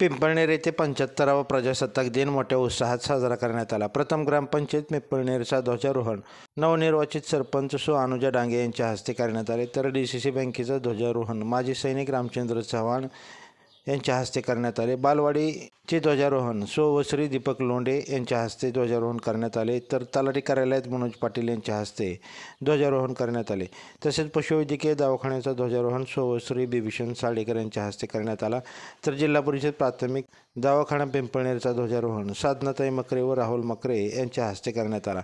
पिंपळनेर येथे पंच्याहत्तरावा प्रजासत्ताक दिन मोठ्या उत्साहात साजरा करण्यात आला. प्रथम ग्रामपंचायत पिंपळनेरचा ध्वजारोहण. नवनिर्वाचित सरपंच सो. अनुजा डांगे यांच्या हस्ते करण्यात आले. तर डी सी सी बँकेचं ध्वजारोहण. माजी सैनिक रामचंद्र चव्हाण यांच्या हस्ते करण्यात आले. बालवाडीचे ध्वजारोहण सो व श्री दीपक लोंढे यांच्या हस्ते ध्वजारोहण करण्यात आले. तर तलाठी कार्यालयात मनोज पाटील यांच्या हस्ते ध्वजारोहण करण्यात आले. तसेच पशुवैद्यकीय दवाखान्याचा ध्वजारोहण सो व श्री बिभीषण साडेकर यांच्या हस्ते करण्यात आला. तर जिल्हा परिषद प्राथमिक दवाखाना पिंपळनेरचा ध्वजारोहण साधनाताई मकरे व राहुल मकरे यांच्या हस्ते करण्यात आला.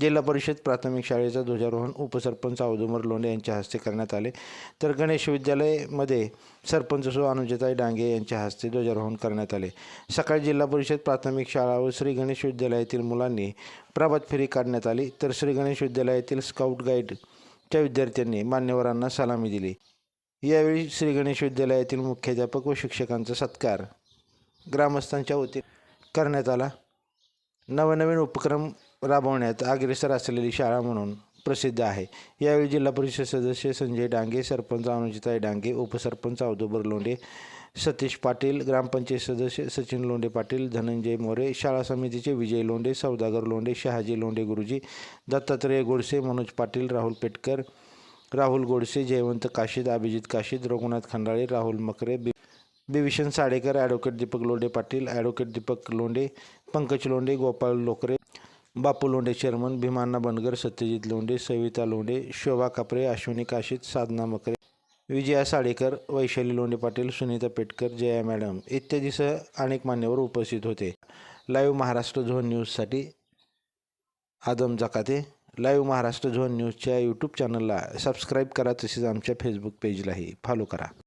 जिल्हा परिषद प्राथमिक शाळेचं ध्वजारोहण उपसरपंच औदुंबर लोंढे यांच्या हस्ते करण्यात आले. तर गणेश विद्यालयमध्ये सरपंच सो. अनुजताई डांगे यांच्या हस्ते ध्वजारोहण करण्यात आले. सकाळी जिल्हा परिषद प्राथमिक शाळा व श्री गणेश विद्यालयातील मुलांनी प्रभात फेरी काढण्यात आली. तर श्री गणेश विद्यालयातील स्काउट गाईडच्या विद्यार्थ्यांनी मान्यवरांना सलामी दिली. यावेळी श्री गणेश विद्यालयातील मुख्याध्यापक व शिक्षकांचा सत्कार ग्रामस्थांच्या वतीने करण्यात आला. नवनवीन उपक्रम राबवण्यात अग्रेसर असलेली शाळा म्हणून प्रसिद्ध आहे. यावेळी जिल्हा परिषद सदस्य संजय डांगे सरपंच अनुजिताई डांगे उपसरपंच औदोबर लोंढे सतीश पाटील ग्रामपंचायत सदस्य सचिन लोंढे पाटील धनंजय मोरे शाळा समितीचे विजय लोंढे सौदागर लोंढे शहाजी लोंढे गुरुजी दत्तात्रय गोडसे मनोज पाटील राहुल पेटकर राहुल गोडसे जयवंत काशीद अभिजित काशीद रघुनाथ खंडाळे राहुल मकरे बि Bibhishan Sadekar advocate Deepak Londhe Patil advocate Deepak Londhe Pankaj Londhe Gopal Lokare Bapu Londhe chairman Bhimana Bangar Satyajit Londhe Savita Londhe Shobha Kapare Ashwini Kashit Sadhana Makare Vijaya Sadekar Vaishali Londhe Patil Sunita Petkar Jaya madam इत्यादीसह अनेक मान्यवर उपस्थित होते. Live Maharashtra zone न्यूजसाठी Adam Jakate. Live Maharashtra zone न्यूजच्या YouTube चॅनलला subscribe करा तसेच आमच्या फेसबुक पेजलाही फॉलो करा.